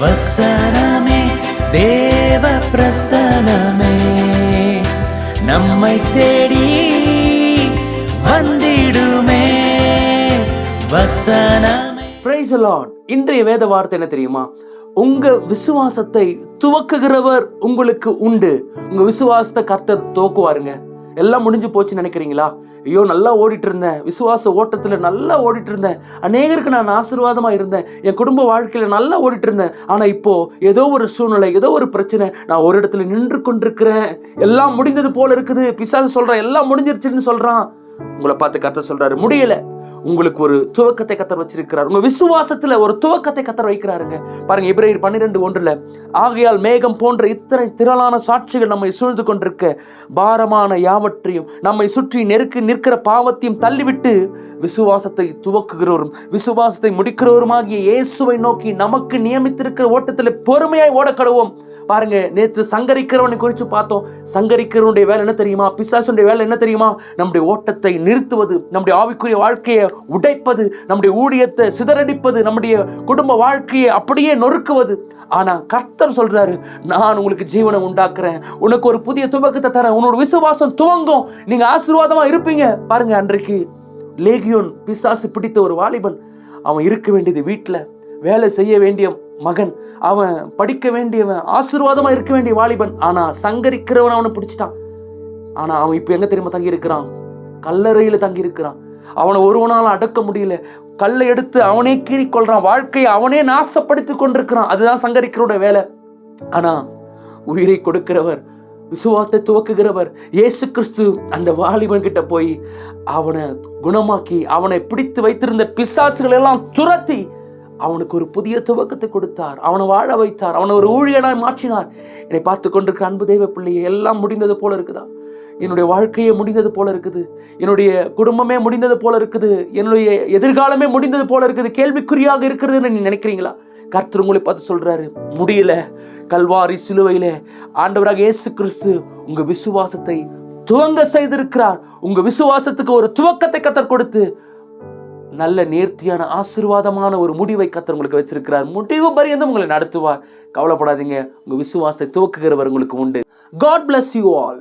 வசனமே தேவ பிரசனமே நம்மை தேடி வந்திடுமே வசனமே. பிரைஸ் லார்ட் இன்றைய வேத வார்த்தை என்ன தெரியுமா? உங்க விசுவாசத்தை துவக்குகிறவர் உங்களுக்கு உண்டு. உங்க விசுவாசத்தை கர்த்தர் துவக்குவாருங்க. எல்லாம் முடிஞ்சு போச்சுன்னு நினைக்கிறீங்களா? ஐயோ நல்லா ஓடிட்டு இருந்தேன் விசுவாச ஓட்டத்துல நல்லா ஓடிட்டு இருந்தேன் அநேகருக்கு நான் ஆசீர்வாதமா இருந்தேன். என் குடும்ப வாழ்க்கையில நல்லா ஓடிட்டு இருந்தேன் ஆனா இப்போ ஏதோ ஒரு சூழ்நிலை ஏதோ ஒரு பிரச்சனை நான் ஒரு இடத்துல நின்று கொண்டிருக்கிறேன் எல்லாம் முடிந்தது போல இருக்குது. பிசாசு சொல்கிறேன் எல்லாம் முடிஞ்சிருச்சுன்னு சொல்றான். உங்களை பார்த்து கர்த்தர் சொல்றாரு முடியல. உங்களுக்கு ஒரு துவக்கத்தை கத்தர் வச்சிருக்கிறார். உங்க விசுவாசத்துல ஒரு துவக்கத்தை கத்தர் வைக்கிறாருங்க. பாருங்க இப்ரேயர் பன்னிரெண்டு ஒன்றுல ஆகையால் மேகம் போன்ற இத்தனை திரளான சாட்சிகள் நம்மை சூழ்ந்து கொண்டிருக்க பாரமான யாவற்றையும் நம்மை சுற்றி நெருக்கி நிற்கிற பாவத்தையும் தள்ளிவிட்டு விசுவாசத்தை துவக்குகிறவரும் விசுவாசத்தை முடிக்கிறவருமாகிய இயேசுவை நோக்கி நமக்கு நியமித்திருக்கிற ஓட்டத்தில் பொறுமையாய் ஓடக்கடுவோம். பாருங்க நேற்று சங்கரிக்கிறவனை குறித்து பார்த்தோம். சங்கரிக்கிறவனுடைய வேலை என்ன தெரியுமா? பிசாசுடைய வேலை என்ன தெரியுமா? நம்முடைய ஓட்டத்தை நிறுத்துவது நம்முடைய ஆவிக்குரிய வாழ்க்கையை உடைப்பது நம்முடைய ஊழியத்தை சிதறடிப்பது நம்முடைய குடும்ப வாழ்க்கையை அப்படியே நொறுக்குவது. ஆனால் கர்த்தர் சொல்றாரு நான் உங்களுக்கு ஜீவனம் உண்டாக்குறேன். உனக்கு ஒரு புதிய துவக்கத்தை தரேன். உன்னோட விசுவாசம் துவங்கும். நீங்க ஆசீர்வாதமா இருப்பீங்க. பாருங்க அன்றைக்கு லேகியோன் பிசாசு பிடித்த ஒரு வாலிபன். அவன் இருக்க வேண்டியது வீட்டில் வேலை செய்ய வேண்டிய மகன். அவன் படிக்க வேண்டியவன் ஆசீர்வாதமாக இருக்க வேண்டிய வாலிபன். ஆனால் சங்கரிக்கிறவன் அவனை பிடிச்சிட்டான். ஆனால் அவன் இப்போ எங்கே தெரியுமா தங்கி இருக்கிறான் தங்கியிருக்கிறான். தங்கி இருக்கிறான் அவனை ஒருவனால அடக்க முடியல. கல்லை எடுத்து அவனே கீறிக்கொள்கிறான் வாழ்க்கையை அவனே நாசப்படுத்தி கொண்டிருக்கிறான். அதுதான் சங்கரிக்கிறோட வேலை. ஆனால் உயிரை கொடுக்கிறவர் விசுவாசத்தை துவக்குகிறவர் இயேசு கிறிஸ்து அந்த வாலிபன் கிட்ட போய் அவனை குணமாக்கி அவனை பிடித்து வைத்திருந்த பிசாசுகள் எல்லாம் துரத்தி அவனுக்கு ஒரு புதிய துவக்கத்தை கொடுத்தார். அவனை வாழ வைத்தார். அவனை ஒரு ஊழியனாய் மாற்றினார். என்னை பார்த்து கொண்டிருக்கிற அன்பு தெய்வ பிள்ளையை எல்லாம் முடிந்தது போல இருக்குதா? என்னுடைய வாழ்க்கையே முடிந்தது போல இருக்குது. என்னுடைய குடும்பமே முடிந்தது போல இருக்குது. என்னுடைய எதிர்காலமே முடிந்தது போல இருக்குது. கேள்விக்குறியாக இருக்கிறதுன்னு நீ நினைக்கிறீங்களா? கர்த்தர் உங்களை பார்த்து சொல்றாரு முடியல. கல்வாரி சிலுவையில ஆண்டவராக இயேசு கிறிஸ்து உங்க விசுவாசத்தை துவங்க செய்திருக்கிறார். உங்க விசுவாசத்துக்கு ஒரு துவக்கத்தை கத்தர் கொடுத்து நல்ல நேர்த்தியான ஆசீர்வாதமான ஒரு முடிவை கத்தர் உங்களுக்கு வச்சிருக்கிறார். முடிவு பரியந்தம் உங்களை நடத்துவார். கவலைப்படாதீங்க. உங்க விசுவாசத்தை துவக்குகிறவர் உங்களுக்கு உண்டு. God bless you all